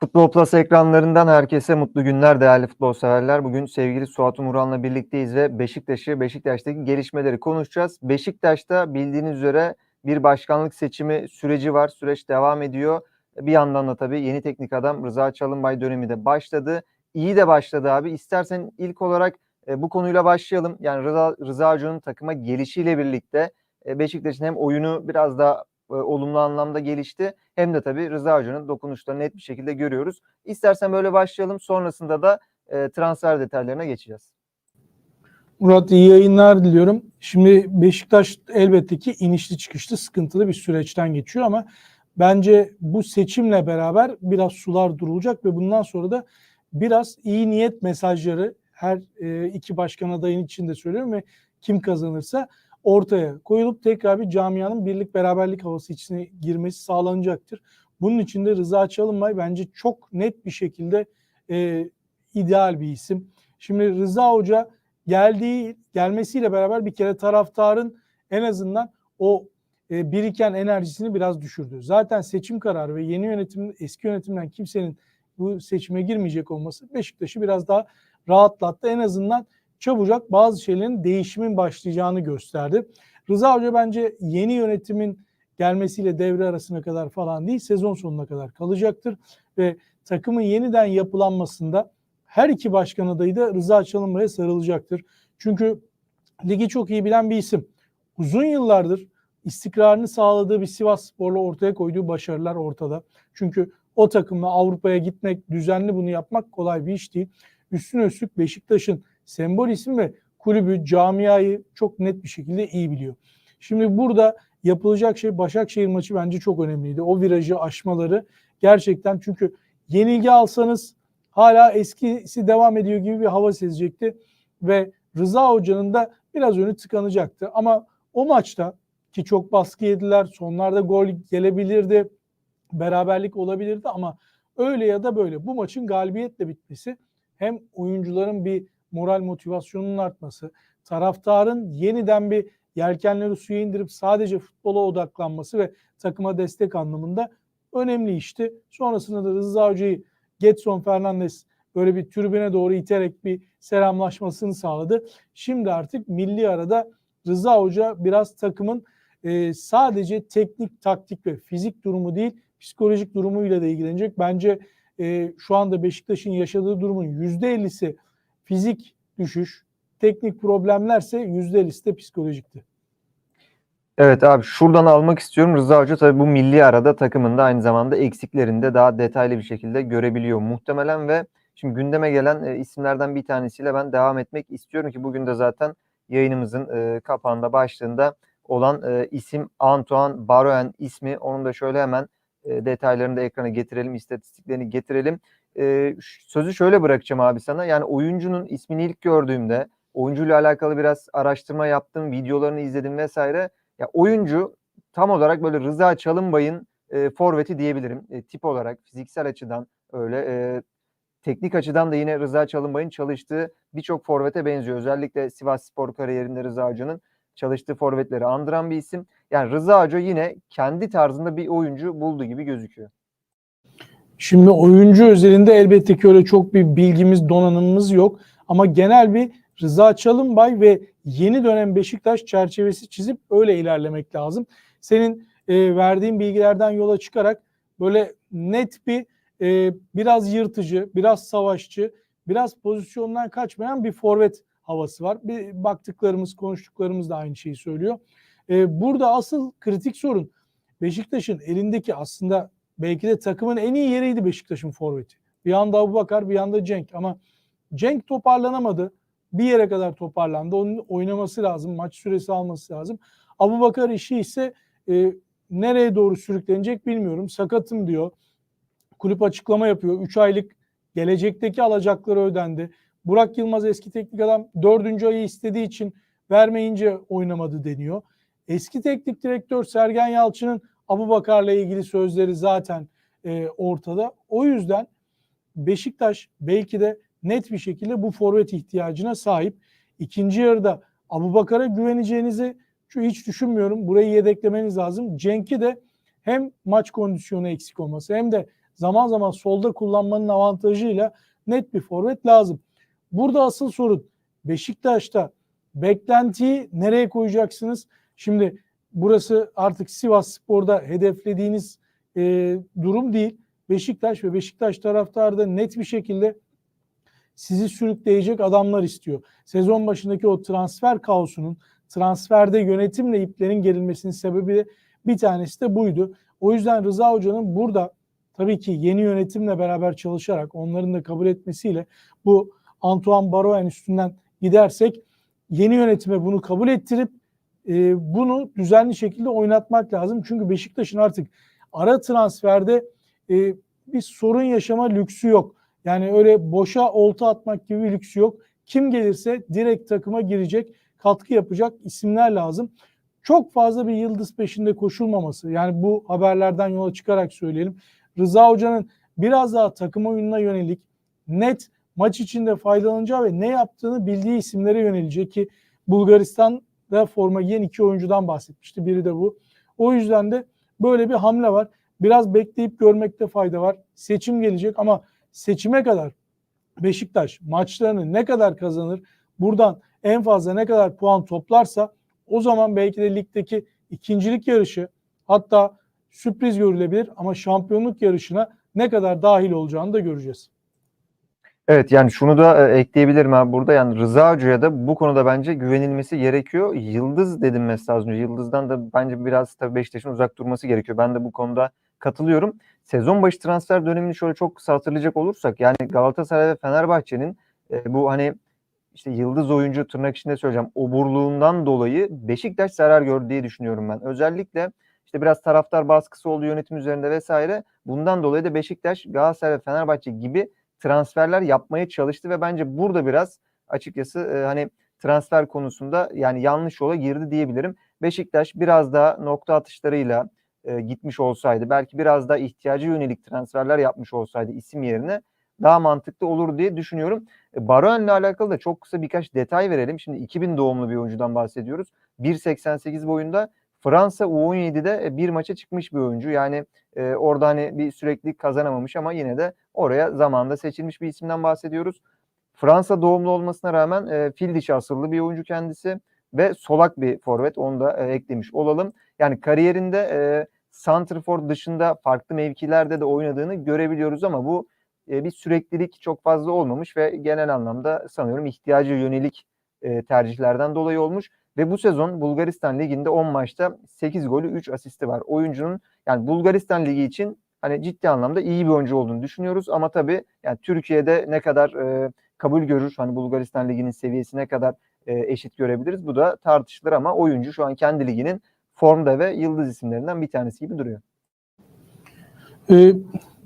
Futbol Plus ekranlarından herkese mutlu günler değerli futbol severler. Bugün sevgili Suat Umuran'la birlikteyiz ve Beşiktaş'ı, Beşiktaş'taki gelişmeleri konuşacağız. Beşiktaş'ta bildiğiniz üzere bir başkanlık seçimi süreci var. Süreç devam ediyor. Bir yandan da tabii yeni teknik adam Rıza Çalınbay dönemi de başladı. İyi de başladı abi. İstersen ilk olarak e, bu konuyla başlayalım. Yani Rıza, Rıza Hoca'nın takıma gelişiyle birlikte e, Beşiktaş'ın hem oyunu biraz daha e, olumlu anlamda gelişti. Hem de tabii Rıza Hoca'nın dokunuşlarını net bir şekilde görüyoruz. İstersen böyle başlayalım. Sonrasında da e, transfer detaylarına geçeceğiz. Murat iyi yayınlar diliyorum. Şimdi Beşiktaş elbette ki inişli çıkışlı sıkıntılı bir süreçten geçiyor ama bence bu seçimle beraber biraz sular durulacak ve bundan sonra da biraz iyi niyet mesajları her e, iki başkan adayın içinde söylüyorum ve kim kazanırsa ortaya koyulup tekrar bir camianın birlik beraberlik havası içine girmesi sağlanacaktır. Bunun için de Rıza Çalınbay bence çok net bir şekilde e, ideal bir isim. Şimdi Rıza Hoca geldiği gelmesiyle beraber bir kere taraftarın en azından o e, biriken enerjisini biraz düşürdü. Zaten seçim kararı ve yeni yönetim eski yönetimden kimsenin bu seçime girmeyecek olması Beşiktaş'ı biraz daha rahatlattı. En azından çabucak bazı şeylerin değişimin başlayacağını gösterdi. Rıza Hoca bence yeni yönetimin gelmesiyle devre arasına kadar falan değil sezon sonuna kadar kalacaktır ve takımın yeniden yapılanmasında her iki başkan adayı da Rıza Çalınbay'a sarılacaktır. Çünkü ligi çok iyi bilen bir isim. Uzun yıllardır istikrarını sağladığı bir Sivas Spor'la ortaya koyduğu başarılar ortada. Çünkü o takımla Avrupa'ya gitmek, düzenli bunu yapmak kolay bir iş değil. Üstüne üstlük Beşiktaş'ın sembol isim ve kulübü, camiayı çok net bir şekilde iyi biliyor. Şimdi burada yapılacak şey Başakşehir maçı bence çok önemliydi. O virajı aşmaları gerçekten çünkü yenilgi alsanız hala eskisi devam ediyor gibi bir hava sezecekti ve Rıza Hoca'nın da biraz önü tıkanacaktı. Ama o maçta ki çok baskı yediler, sonlarda gol gelebilirdi, beraberlik olabilirdi ama öyle ya da böyle bu maçın galibiyetle bitmesi hem oyuncuların bir moral motivasyonunun artması, taraftarın yeniden bir yelkenleri suya indirip sadece futbola odaklanması ve takıma destek anlamında önemli işti. Sonrasında da Rıza Hoca'yı Getson Fernandes böyle bir tribüne doğru iterek bir selamlaşmasını sağladı. Şimdi artık milli arada Rıza Hoca biraz takımın e, sadece teknik, taktik ve fizik durumu değil psikolojik durumuyla da ilgilenecek. Bence e, şu anda Beşiktaş'ın yaşadığı durumun %50'si fizik düşüş, teknik problemlerse %50'si de psikolojikti. Evet abi şuradan almak istiyorum. Rıza Hoca tabii bu milli arada takımında aynı zamanda eksiklerini de daha detaylı bir şekilde görebiliyor muhtemelen ve şimdi gündeme gelen e, isimlerden bir tanesiyle ben devam etmek istiyorum ki bugün de zaten yayınımızın e, kapağında başlığında olan e, isim Antoine Baroen ismi. Onun da şöyle hemen e, detaylarını da ekrana getirelim, istatistiklerini getirelim. E, sözü şöyle bırakacağım abi sana. Yani oyuncunun ismini ilk gördüğümde oyuncuyla alakalı biraz araştırma yaptım, videolarını izledim vesaire. Ya oyuncu tam olarak böyle Rıza Çalınbay'ın e, forveti diyebilirim. E, tip olarak, fiziksel açıdan öyle. E, teknik açıdan da yine Rıza Çalınbay'ın çalıştığı birçok forvete benziyor. Özellikle Sivas Spor kariyerinde Rıza Hoca'nın çalıştığı forvetleri andıran bir isim. Yani Rıza Hoca yine kendi tarzında bir oyuncu buldu gibi gözüküyor. Şimdi oyuncu özelinde elbette ki öyle çok bir bilgimiz, donanımımız yok. Ama genel bir Rıza Çalınbay ve yeni dönem Beşiktaş çerçevesi çizip öyle ilerlemek lazım. Senin e, verdiğin bilgilerden yola çıkarak böyle net bir e, biraz yırtıcı, biraz savaşçı, biraz pozisyondan kaçmayan bir forvet havası var. Bir baktıklarımız, konuştuklarımız da aynı şeyi söylüyor. E, burada asıl kritik sorun Beşiktaş'ın elindeki aslında belki de takımın en iyi yeriydi Beşiktaş'ın forveti. Bir anda Abu Bakar, bir anda Cenk ama Cenk toparlanamadı. Bir yere kadar toparlandı. Onun oynaması lazım, maç süresi alması lazım. Abu Bakar işi ise e, nereye doğru sürüklenecek bilmiyorum. Sakatım diyor. Kulüp açıklama yapıyor. 3 aylık gelecekteki alacakları ödendi. Burak Yılmaz eski teknik adam dördüncü ayı istediği için vermeyince oynamadı deniyor. Eski teknik direktör Sergen Yalçın'ın Abu Bakar'la ilgili sözleri zaten e, ortada. O yüzden Beşiktaş belki de net bir şekilde bu forvet ihtiyacına sahip. İkinci yarıda Abu Bakar'a güveneceğinizi şu hiç düşünmüyorum. Burayı yedeklemeniz lazım. Cenk'i de hem maç kondisyonu eksik olması hem de zaman zaman solda kullanmanın avantajıyla net bir forvet lazım. Burada asıl sorun Beşiktaş'ta beklentiyi nereye koyacaksınız? Şimdi burası artık Sivas Spor'da hedeflediğiniz e, durum değil. Beşiktaş ve Beşiktaş taraftarı da net bir şekilde sizi sürükleyecek adamlar istiyor. Sezon başındaki o transfer kaosunun transferde yönetimle iplerin gerilmesinin sebebi de bir tanesi de buydu. O yüzden Rıza Hoca'nın burada tabii ki yeni yönetimle beraber çalışarak onların da kabul etmesiyle bu Antoine Baroen üstünden gidersek yeni yönetime bunu kabul ettirip e, bunu düzenli şekilde oynatmak lazım. Çünkü Beşiktaş'ın artık ara transferde e, bir sorun yaşama lüksü yok. Yani öyle boşa olta atmak gibi bir lüksü yok. Kim gelirse direkt takıma girecek, katkı yapacak isimler lazım. Çok fazla bir yıldız peşinde koşulmaması. Yani bu haberlerden yola çıkarak söyleyelim. Rıza Hoca'nın biraz daha takım oyununa yönelik net maç içinde faydalanacağı ve ne yaptığını bildiği isimlere yönelecek ki Bulgaristan'da forma giyen iki oyuncudan bahsetmişti. Biri de bu. O yüzden de böyle bir hamle var. Biraz bekleyip görmekte fayda var. Seçim gelecek ama seçime kadar Beşiktaş maçlarını ne kadar kazanır, buradan en fazla ne kadar puan toplarsa o zaman belki de ligdeki ikincilik yarışı hatta sürpriz görülebilir ama şampiyonluk yarışına ne kadar dahil olacağını da göreceğiz. Evet yani şunu da e, ekleyebilirim abi burada yani Rıza Hoca'ya da bu konuda bence güvenilmesi gerekiyor. Yıldız dedim mesela az önce. Yıldız'dan da bence biraz tabii Beşiktaş'ın uzak durması gerekiyor. Ben de bu konuda katılıyorum. Sezon başı transfer dönemini şöyle çok kısa hatırlayacak olursak yani Galatasaray ve Fenerbahçe'nin e, bu hani işte yıldız oyuncu tırnak içinde söyleyeceğim oburluğundan dolayı Beşiktaş zarar gördü diye düşünüyorum ben. Özellikle işte biraz taraftar baskısı oldu yönetim üzerinde vesaire. Bundan dolayı da Beşiktaş, Galatasaray ve Fenerbahçe gibi transferler yapmaya çalıştı ve bence burada biraz açıkçası e, hani transfer konusunda yani yanlış yola girdi diyebilirim. Beşiktaş biraz daha nokta atışlarıyla e, gitmiş olsaydı belki biraz daha ihtiyacı yönelik transferler yapmış olsaydı isim yerine daha mantıklı olur diye düşünüyorum. E, Baroen'le alakalı da çok kısa birkaç detay verelim. Şimdi 2000 doğumlu bir oyuncudan bahsediyoruz. 1.88 boyunda Fransa U17'de e, bir maça çıkmış bir oyuncu. Yani e, orada hani bir süreklilik kazanamamış ama yine de oraya zamanda seçilmiş bir isimden bahsediyoruz. Fransa doğumlu olmasına rağmen e, fil dişi asıllı bir oyuncu kendisi ve solak bir forvet onu da e, eklemiş olalım. Yani kariyerinde e, Santrfor dışında farklı mevkilerde de oynadığını görebiliyoruz ama bu e, bir süreklilik çok fazla olmamış ve genel anlamda sanıyorum ihtiyacı yönelik e, tercihlerden dolayı olmuş. Ve bu sezon Bulgaristan Ligi'nde 10 maçta 8 golü 3 asisti var. Oyuncunun yani Bulgaristan Ligi için hani ciddi anlamda iyi bir oyuncu olduğunu düşünüyoruz ama tabii yani Türkiye'de ne kadar e, kabul görür hani Bulgaristan Ligi'nin seviyesi ne kadar e, eşit görebiliriz bu da tartışılır ama oyuncu şu an kendi liginin formda ve yıldız isimlerinden bir tanesi gibi duruyor. Ee,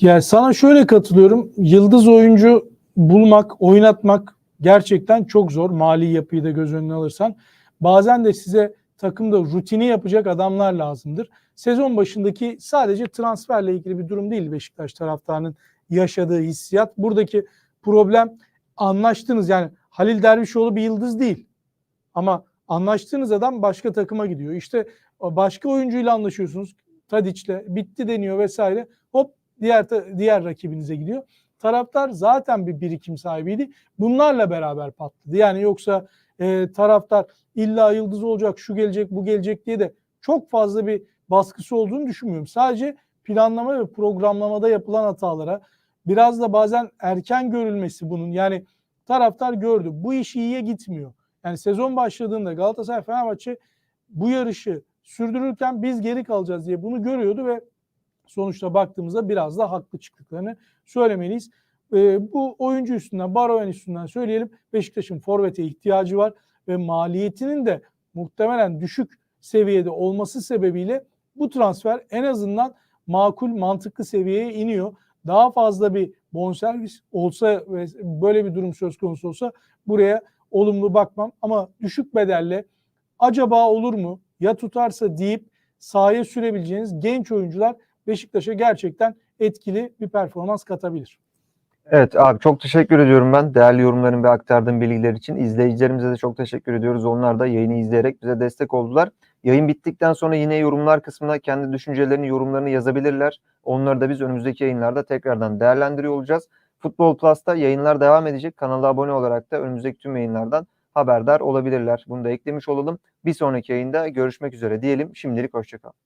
yani sana şöyle katılıyorum. Yıldız oyuncu bulmak, oynatmak gerçekten çok zor. Mali yapıyı da göz önüne alırsan. Bazen de size takımda rutini yapacak adamlar lazımdır. Sezon başındaki sadece transferle ilgili bir durum değil Beşiktaş taraftarının yaşadığı hissiyat. Buradaki problem anlaştığınız yani Halil Dervişoğlu bir yıldız değil. Ama anlaştığınız adam başka takıma gidiyor. İşte başka oyuncuyla anlaşıyorsunuz. Tadiç'le bitti deniyor vesaire. Hop diğer diğer rakibinize gidiyor. Taraftar zaten bir birikim sahibiydi. Bunlarla beraber patladı. Yani yoksa e, taraftar illa yıldız olacak, şu gelecek, bu gelecek diye de çok fazla bir baskısı olduğunu düşünmüyorum. Sadece planlama ve programlamada yapılan hatalara biraz da bazen erken görülmesi bunun. Yani taraftar gördü. Bu iş iyiye gitmiyor. Yani sezon başladığında Galatasaray Fenerbahçe bu yarışı sürdürürken biz geri kalacağız diye bunu görüyordu ve sonuçta baktığımızda biraz da haklı çıktıklarını söylemeliyiz. E, bu oyuncu üstünden, Baroven üstünden söyleyelim. Beşiktaş'ın forvete ihtiyacı var ve maliyetinin de muhtemelen düşük seviyede olması sebebiyle bu transfer en azından makul, mantıklı seviyeye iniyor. Daha fazla bir bonservis olsa ve böyle bir durum söz konusu olsa buraya olumlu bakmam ama düşük bedelle acaba olur mu ya tutarsa deyip sahaya sürebileceğiniz genç oyuncular Beşiktaş'a gerçekten etkili bir performans katabilir. Evet abi çok teşekkür ediyorum ben değerli yorumların ve aktardığım bilgiler için. İzleyicilerimize de çok teşekkür ediyoruz. Onlar da yayını izleyerek bize destek oldular. Yayın bittikten sonra yine yorumlar kısmına kendi düşüncelerini, yorumlarını yazabilirler. Onları da biz önümüzdeki yayınlarda tekrardan değerlendiriyor olacağız. Futbol Plus'ta yayınlar devam edecek. Kanala abone olarak da önümüzdeki tüm yayınlardan haberdar olabilirler. Bunu da eklemiş olalım. Bir sonraki yayında görüşmek üzere diyelim. Şimdilik hoşçakalın.